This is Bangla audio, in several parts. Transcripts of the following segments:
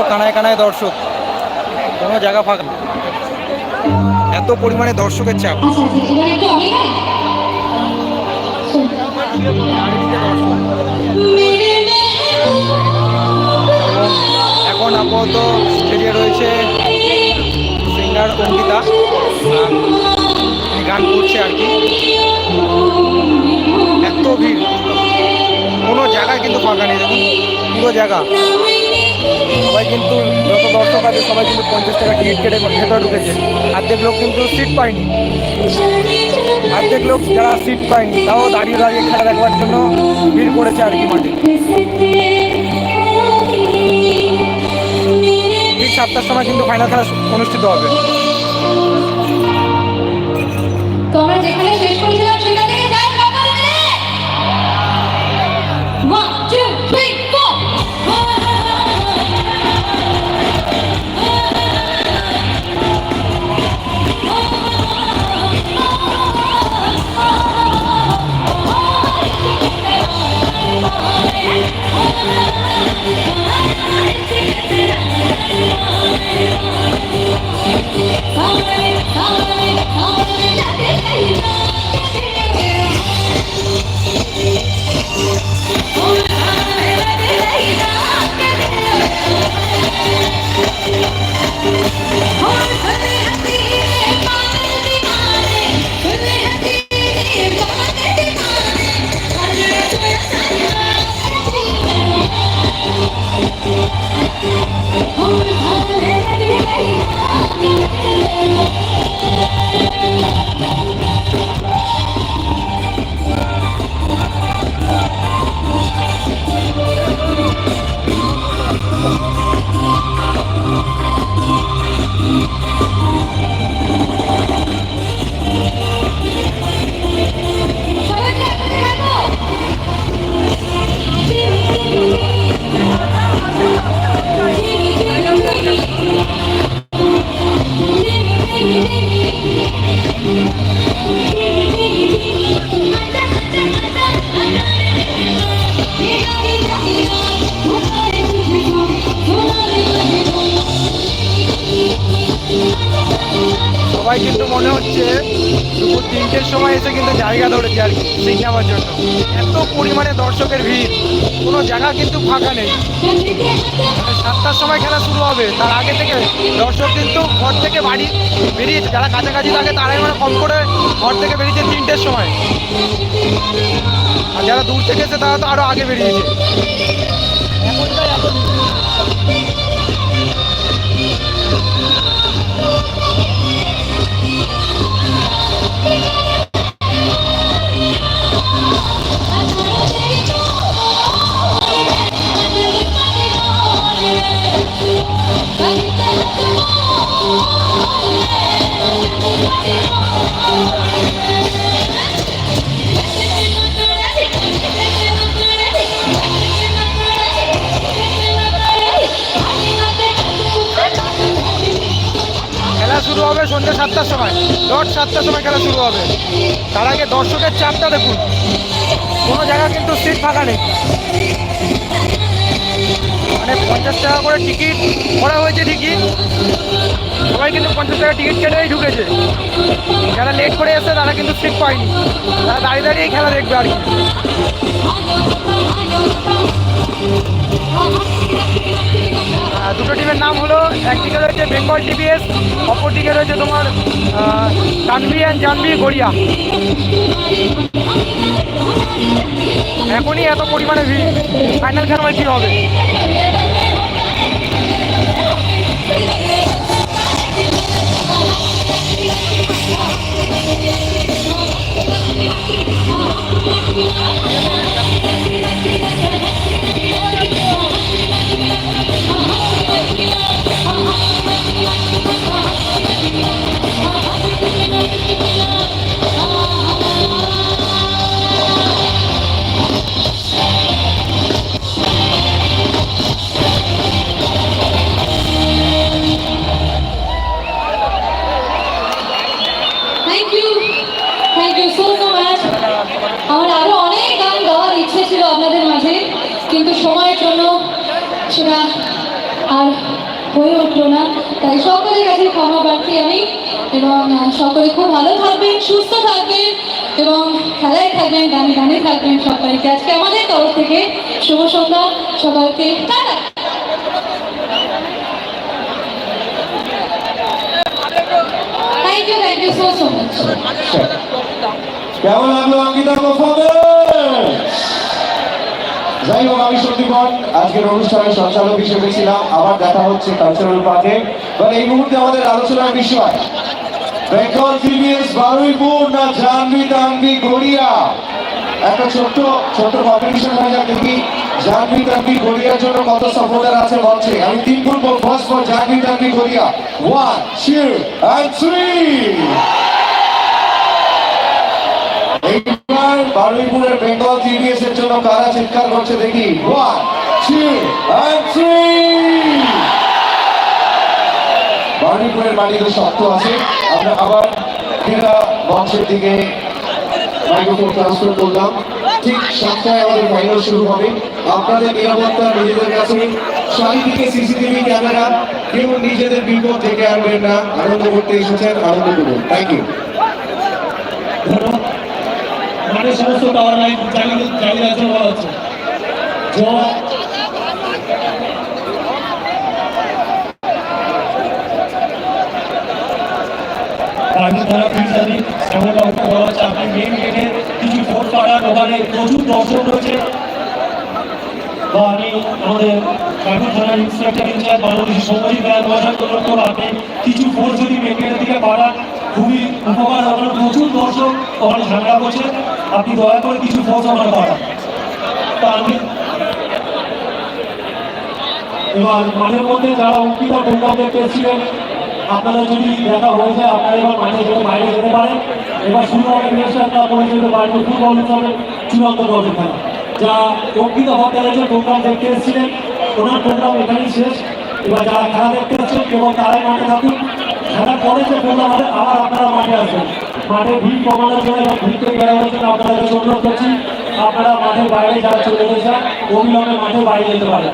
পুরো কানায় কানায় দর্শক, কোনো জায়গা ফাঁকা। এত পরিমাণে দর্শকের চাপ। এখন আপাতত স্টেজে রয়েছে সিঙ্গার অঙ্কিতা। গান করছে আর কি। এত ভিড়। কোনো জায়গায় কিন্তু ফাঁকা নেই। দেখুন, পুরো জায়গা। সবাই কিন্তু যত দর্শক আছে, সবাই কিন্তু পঞ্চাশ টাকা টিকিট কেটে ভেতরে ঢুকেছে। অর্ধেক লোক কিন্তু সিট পায়নি। অর্ধেক লোক যারা সিট পায়নি, তাও দাঁড়িয়ে দাঁড়িয়ে খেলা দেখবার জন্য ভিড় করেছে আর কি মাঠে। সাতটার সময় কিন্তু ফাইনাল খেলা অনুষ্ঠিত হবে। সবাই পরিমাণে দর্শকের ভিড়। কোনো জায়গা কিন্তু ফাঁকা নেই। সাতটার সময় খেলা শুরু হবে। তার আগে থেকে দর্শক কিন্তু ঘর থেকে বাড়ি বেরিয়েছে যারা কাছাকাছি থাকে, তারাই মানে কম করে ঘর থেকে বেরিয়েছে তিনটের সময়। আর যারা দূর থেকে এসে তারা তো আরও আগে বেরিয়েছে। এখনকার এত শুরু হবে সন্ধ্যে সাতটার সময়। ডট সাতটার সময় খেলা শুরু হবে। তার আগে দর্শকের চাপটা দেখুন। কোনো জায়গা কিন্তু সিট ফাঁকা নেই। মানে পঞ্চাশ টাকা করে টিকিট করা হয়েছে ঠিকই। সবাই কিন্তু পঞ্চাশ টাকা টিকিট কেটেই ঢুকেছে। যারা লেট করে এসে তারা কিন্তু সিট পায়নি। তারা দাঁড়িয়ে দাঁড়িয়ে খেলা দেখবে আর কি। দুটো টিমের নাম হলো, একদিকে রয়েছে বেঙ্গল টিভিএস অপরদিকে রয়েছে তোমার তানভি অ্যান্ড জানভি গড়িয়া। এখনই এত পরিমাণে ফাইনাল খেলায় কী হবে। থ্যাংক আমার আরও অনেক গান গাওয়ার ইচ্ছে ছিল আপনাদের মাঝে, কিন্তু সময়ের জন্য সেটা আর হয়ে উঠল না। তাই সকলের কাছে ক্ষমা প্রার্থী আমি, এবং সকলে খুব ভালো থাকবেন, সুস্থ থাকবেন, এবং খেলায় থাকবেন, গানে গানে থাকবেন সবাইকে। আজকে আমাদের তরফ থেকে শুভ সন্ধ্যা, সবাইকে, টাটা! আজকের অনুষ্ঠানের সঞ্চালক হিসেবে ছিলাম, আবার দেখা হচ্ছে কালচারাল পার্কে এই মুহূর্তে আমাদের আলোচনার বিষয়, বেঙ্গল টিভিএস বারুইপুর না জানবি গড়িয়া? একটা ছোট্ট ছোট্ট কম্পিটিশন হয়ে যাক দেখি, জানবি গড়িয়ার জন্য কত আছে আমি তিন বলব ফার্স্ট ফর জানবি গড়িয়া। ওয়ান অ্যান্ড থ্রি এইবার বারুইপুরের বেঙ্গল এর জন্য কারা চিৎকার করছে দেখি। ওয়ান অ্যান্ড থ্রি বারুইপুরের মাটিতে শক্ত আছে। আমরা আবার ক্রীড়া মঞ্চের দিকে মাইক্রোফোন ট্রান্সফার করলাম। ঠিক সাতটায় আমাদের ফাইনাল শুরু হবে। আপনাদের নিরাপত্তা নিজেদের কাছে। চারিদিকে সিসিটিভি ক্যামেরা। কেউ নিজেদের বিপদ থেকে আনবেন না। আনন্দ করতে এসেছেন, আনন্দ করুন। থ্যাংক ইউ মাঠের সমস্ত টাওয়ার লাইন চালিয়ে চালিয়ে হচ্ছে। পানি ধারা ফিল্টারি এমন বলা হচ্ছে আপনি মেন গেটে কিছু ভোট পাড়ান ওখানে প্রচুর দর্শক রয়েছে। বা আমি আমাদের কাকুর থানার ইন্সপেক্টর ইনচার্জ কিছু ভোট যদি মেন গেটের দিকে পাড়ান প্রচুর দর্শক ওখানে ঝামেলা আপনি দয়া করে কিছু ফোর্স আমার পাঠান তা আমি এবার মধ্যে যারা অঙ্কিতা দেখতে এসেছিলেন আপনারা যদি দেখা হয়ে যায়, আপনারা এবার মাঠে যেতে বাইরে যেতে পারেন। এবার শুরু হবে করে যেতে বাইরে ফুটবল হিসাবে চূড়ান্ত করবে খেলা যা অঙ্কিতা হত্যার যে প্রোগ্রাম দেখতে এসেছিলেন, ওনার প্রোগ্রাম এখানেই শেষ। এবার যারা খেলা দেখতে এসেছেন কেবল তারাই মাঠে থাকুন। খেলার পরে যে প্রোগ্রাম হবে, আবার আপনারা মাঠে আসবেন। মাঠে ভিড় কমানোর জন্য এবং ভিড় থেকে বেরোনোর জন্য আপনাদের অনুরোধ করছি, আপনারা মাঠের বাইরে যারা চলে গেছেন, অবিলম্বে মাঠের বাইরে যেতে পারেন।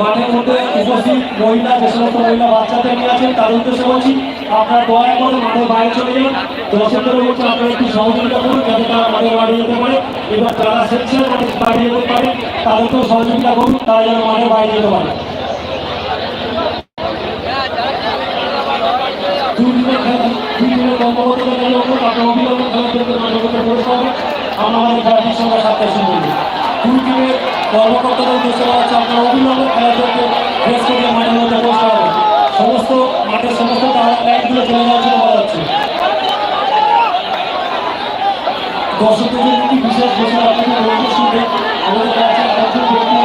মাঠের মধ্যে উপস্থিত মহিলা যে সমস্ত মহিলা বাচ্চাদের নিয়ে আছেন, তার উদ্দেশ্যে বলছি, আপনারা দয়া করে মাঠের বাইরে চলে যান। দর্শকদের বলছি, আপনারা একটু সহযোগিতা করুন যাতে তারা মাঠের বাইরে যেতে পারে এবার তারা স্বেচ্ছায় মাঠের বাইরে যেতে পারে, তাদেরকেও সহযোগিতা করুন, তারা যেন মাঠের বাইরে যেতে পারে। আমাদের সঙ্গে শুরু করব দুই দিনের কর্মকর্তাদের উদ্দেশ্যে বলা হচ্ছে, আপনার অবিলম্বে খেলা থেকে বেশ করে মাঠের মধ্যে প্রবেশ হবে সমস্ত মাঠের সমস্ত লাইটগুলো চলে যাওয়ার জন্য বলা হচ্ছে। দর্শকদের জন্য একটি বিশেষ ঘোষণা আপনাদের বলতে শুনবে আমাদের কাছে একজন ব্যক্তি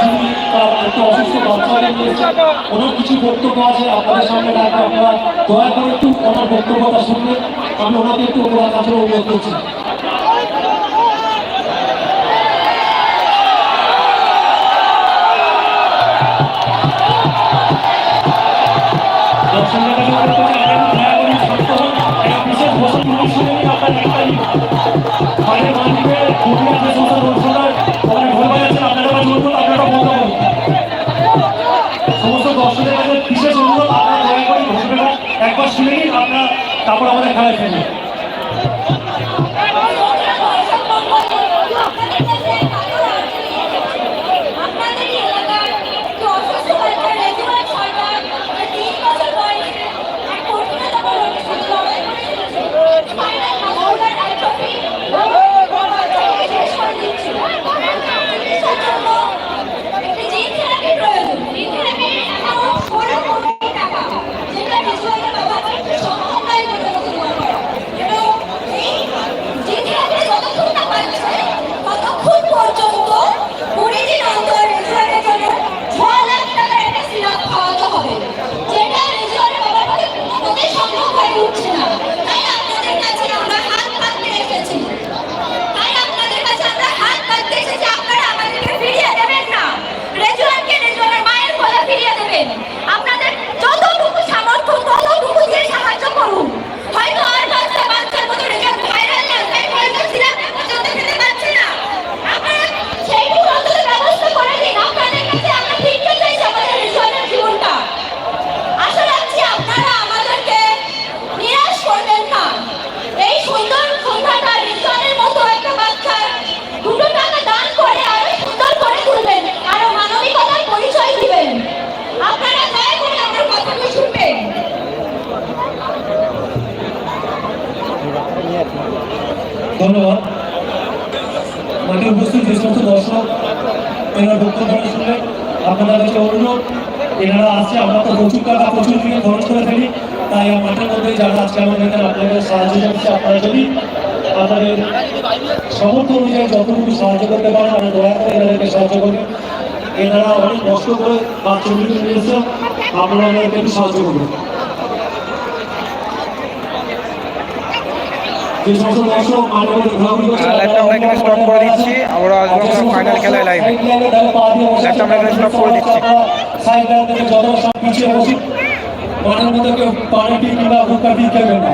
যিনি তার একটা অসুস্থ বাচ্চাকে নিয়েছে ওনার কিছু বক্তব্য আছে, আপনাদের সামনে রাখব। আপনারা দয়া করে একটু ওনার বক্তব্যটা শুনবেন। আমি ওনাকে একটু ওনার কাছে অনুরোধ করছি। বিশেষ অনুরোধ আপনারা দয়া করে ঘটনাটা একবার শুনে নিন তারপর আমাদের খেলায় ফেলবেন ধন্যবাদ। মাঠে উপস্থিত যে সমস্ত দর্শক, এনার বক্তব্য শুনলে আপনাদের কাছে অনুরোধ, এনারা আসছে, আমরা তো প্রচুর টাকা প্রচুর দিকে খরচ করে ফেলি। তাই মাঠের মধ্যে যারা আজকে আমাদের আপনাদের সাহায্য করছে আপনারা যদি আপনাদের সমর্থ অনুযায়ী যতটুকু সাহায্য করতে পারেন আমরা দয়া করে এনাদেরকে সাহায্য করবেন। এনারা অনেক কষ্ট করে চল্লিশ নিয়ে আপনারা এনাদেরকে একটু সাহায্য করবেন যে সমস্ত দর্শক মাঠের মধ্যে ঘোরাঘুরি করছে লাইভটা আমরা এখানে stop করে দিচ্ছি। আমরা আসব আমরা final খেলায় লাইভে। লাইভটা আমরা এখানে stop করে দিচ্ছি। সাইড থেকে যত সব পিছিয়ে বসি মাঠের মধ্যে কেউ পানি কিংবা হুক্কা দিয়ে খেলবেন না